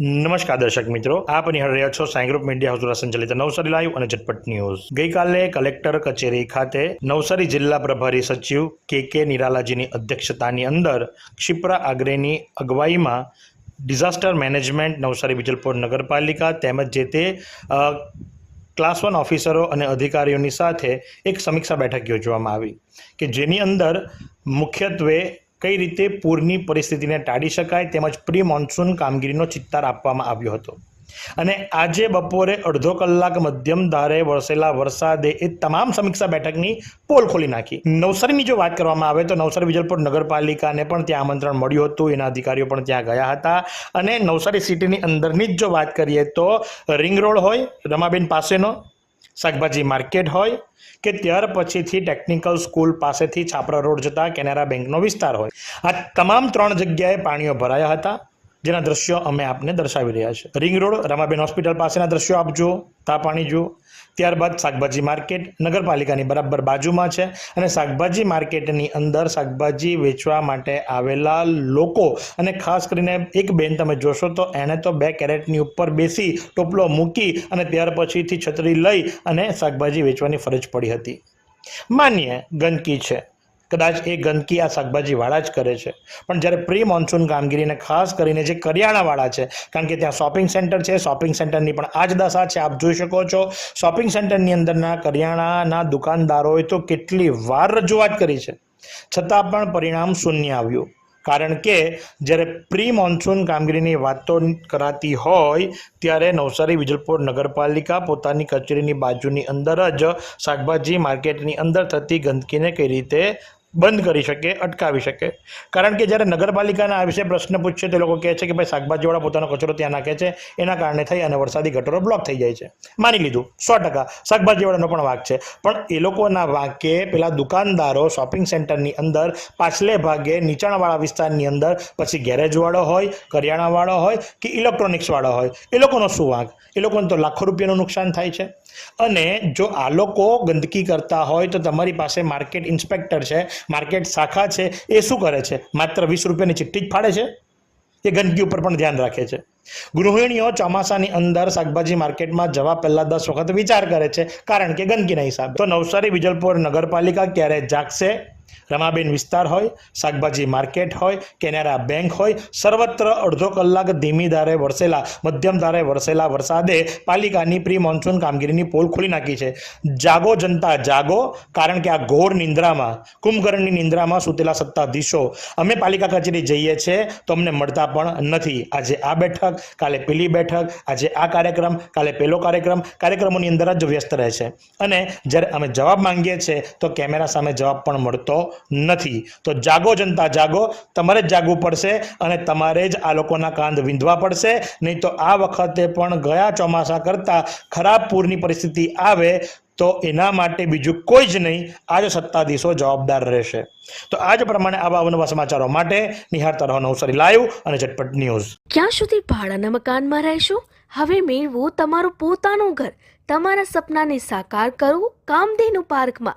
નમસ્કાર દર્શક મિત્રો, આપ નિહાળી રહ્યા છો સાઈ ગ્રુપ મીડિયા હાઉસ દ્વારા સંચાલિત નવસારી લાઈવ અને ઝટપટ ન્યૂઝ. ગઈકાલે કલેક્ટર કચેરી ખાતે નવસારી જિલ્લા પ્રભારી સચિવ કે કે નિરાલાજીની અધ્યક્ષતાની અંદર ક્ષિપ્રા આગ્રેની અગવાઈમાં ડિઝાસ્ટર મેનેજમેન્ટ નવસારી વિજલપોર નગરપાલિકા તેમજ જે તે ક્લાસ વન ઓફિસરો અને અધિકારીઓની સાથે એક સમીક્ષા બેઠક યોજવામાં આવી કે જેની અંદર મુખ્યત્વે કઈ રીતે પૂરની પરિસ્થિતિને ટાળી શકાય તેમજ પ્રી મોન્સૂન કામગીરીનો ચિત્તાર આપવામાં આવ્યો હતો. અને આજે બપોરે અડધો કલાક મધ્યમ ધારે વરસેલા વરસાદે એ તમામ સમીક્ષા બેઠકની પોલ ખોલી નાખી. નવસારીની જો વાત કરવામાં આવે તો નવસારી વિજલપુર નગરપાલિકાને પણ ત્યાં આમંત્રણ મળ્યું હતું. એના અધિકારીઓ પણ ત્યાં ગયા હતા. અને નવસારી સિટીની અંદરની જ જો વાત કરીએ તો રિંગ રોડ હોય રમાબેન પાસેનો શાકભાજી માર્કેટ હોય કે ત્યાર પછીથી ટેકનિકલ સ્કૂલ પાસેથી છાપરા રોડ જતા કેનેરા બેંકનો વિસ્તાર હોય. આ તમામ ત્રણ જગ્યાએ પાણીઓ ભરાયા હતા. જેના દ્રશ્યો અમે આપને દર્શાવી રહ્યા છે. રિંગ રોડ રમાબેન હોસ્પિટલ પાસેના દ્રશ્યો આપજો તાપાણી જુઓ. ત્યારબાદ શાકભાજી માર્કેટ, નગરપાલિકાની બરાબર બાજુમાં છે અને શાકભાજી માર્કેટની અંદર શાકભાજી વેચવા માટે આવેલા લોકો અને ખાસ કરીને એક બેન તમે જોશો તો એણે તો બે કેરેટની ઉપર બેસી ટોપલો મૂકી અને ત્યાર પછીથી છત્રી લઈ અને શાકભાજી વેચવાની ફરજ પડી હતી. માન્ય ગંદકી છે. કદાચ એ ગંદકી આ શાકભાજીવાળા જ કરે છે. પણ જ્યારે પ્રી મોન્સૂન કામગીરીને ખાસ કરીને જે કરિયાણાવાળા છે, કારણ કે ત્યાં શોપિંગ સેન્ટર છે, શોપિંગ સેન્ટરની પણ આ જ દશા છે, આપ જોઈ શકો છો. શોપિંગ સેન્ટરની અંદરના કરિયાણાના દુકાનદારોએ તો કેટલી વાર રજૂઆત કરી છે. છતાં પણ પરિણામ શૂન્ય આવ્યું. કારણ કે જ્યારે પ્રી મોન્સૂન કામગીરીની વાતો કરાતી હોય, ત્યારે નવસારી વિજલપોર નગરપાલિકા પોતાની કચેરીની બાજુની અંદર જ શાકભાજી માર્કેટની અંદર થતી ગંદકીને કઈ રીતે બંધ કરી શકે, અટકાવી શકે. કારણ કે જ્યારે નગરપાલિકાના આ વિશે પ્રશ્ન પૂછશે તે લોકો કહે છે કે ભાઈ શાકભાજીવાળા પોતાનો કચરો ત્યાં નાખે છે, એના કારણે થઈ અને વરસાદી ગટરો બ્લોક થઈ જાય છે. માની લીધું, સો ટકા. શાકભાજીવાળાનો પણ વાંક છે. પણ એ લોકોના વાંકે પેલા દુકાનદારો શોપિંગ સેન્ટરની અંદર, પાછલે ભાગે નીચાણવાળા વિસ્તારની અંદર, પછી ગેરેજવાળો હોય, કરિયાણાવાળો હોય કે ઇલેક્ટ્રોનિક્સવાળો હોય. એ લોકોનો શું વાંક? એ લોકોને તો લાખો રૂપિયાનું નુકસાન થાય છે. અને જો આ લોકો ગંદકી કરતા હોય, તો તમારી પાસે માર્કેટ ઇન્સ્પેક્ટર છે માર્કેટ શાખા છે, એ શું કરે છે? માત્ર વીસ રૂપિયાની ચિઠ્ઠી જ ફાડે છે? એ ગંદકી ઉપર પણ ધ્યાન રાખે છે. ગૃહિણીઓ ચોમાસાની અંદર શાકભાજી માર્કેટમાં જવા પહેલાં દસ વખત વિચાર કરે છે, કારણ કે ગંદકીના હિસાબે. તો નવસારી, વિજલપુર નગરપાલિકા ક્યારે જાગશે? રમાબેન વિસ્તાર હોય, શાકભાજી માર્કેટ હોય, કેનેરા બેંક હોય, સર્વત્ર અડધો કલાક ધીમી ધારે વરસેલા, મધ્યમ ધારે વરસેલા વરસાદે પાલિકાની પ્રી મોન્સૂન કામગીરીની પોલ ખોલી નાખી છે. જાગો જનતા, જાગો, કારણ કે આ ઘોર નિંદ્રામાં, કુંભકર્ણની નિંદ્રામાં સૂતેલા સત્તાધીશો. અમે પાલિકા કચેરી જઈએ છીએ, તો અમને મળતા પણ નથી. આજે આ બેઠક, કાલે પેલી બેઠક, આજે આ કાર્યક્રમ, કાલે પેલો કાર્યક્રમ, કાર્યક્રમોની અંદર જ વ્યસ્ત રહે છે. અને જ્યારે અમે જવાબ માંગીએ છીએ, તો કેમેરા સામે જવાબ પણ મળતો નથી. તો જાગો જનતા, જાગો. તમારે જ જાગવું પડશે અને તમારે જ આ લોકોના કાંધ વિંધવા પડશે. નહીં તો આ વખતે પણ ગયા ચોમાસા કરતાં ખરાબ પૂરની પરિસ્થિતિ આવે તો એના માટે બીજું કોઈ જ નહીં. આ જ સત્તાધીશો જવાબદાર રહેશે. તો આજ પ્રમાણે આવા અવનવા સમાચારો માટે નિહાળતા રહો નવસારી લાઈવ અને ઝટપટ ન્યૂઝ. ક્યાં સુધી ભાડાના મકાનમાં રહેશો? હવે મેળવો તમારું પોતાનું ઘર. તમારા સપનાને સાકાર કરો કામધેનુ પાર્કમાં.